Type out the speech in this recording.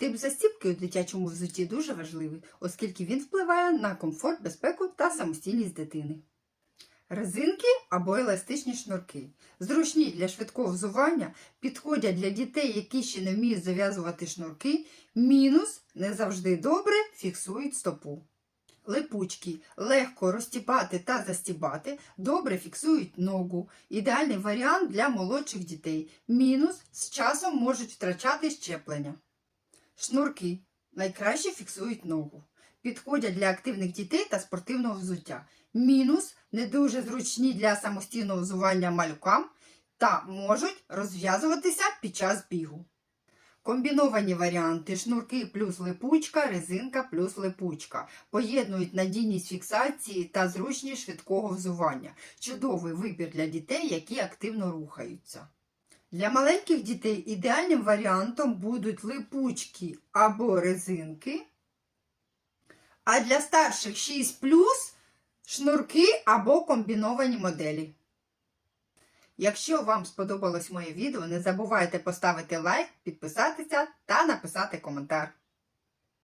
Тип застібки у дитячому взутті дуже важливий, оскільки він впливає на комфорт, безпеку та самостійність дитини. Резинки або еластичні шнурки. Зручні для швидкого взування, підходять для дітей, які ще не вміють зав'язувати шнурки. Мінус не завжди добре фіксують стопу. Липучки легко розтібати та застібати, добре фіксують ногу. Ідеальний варіант для молодших дітей. Мінус з часом можуть втрачати щеплення. Шнурки найкраще фіксують ногу. Підходять для активних дітей та спортивного взуття. Мінус не дуже зручні для самостійного взування малюкам та можуть розв'язуватися під час бігу. Комбіновані варіанти шнурки плюс липучка, резинка плюс липучка. Поєднують надійність фіксації та зручність швидкого взування. Чудовий вибір для дітей, які активно рухаються. Для маленьких дітей ідеальним варіантом будуть липучки або резинки. А для старших 6 шнурки або комбіновані моделі. Якщо вам сподобалось моє відео, не забувайте поставити лайк, підписатися та написати коментар.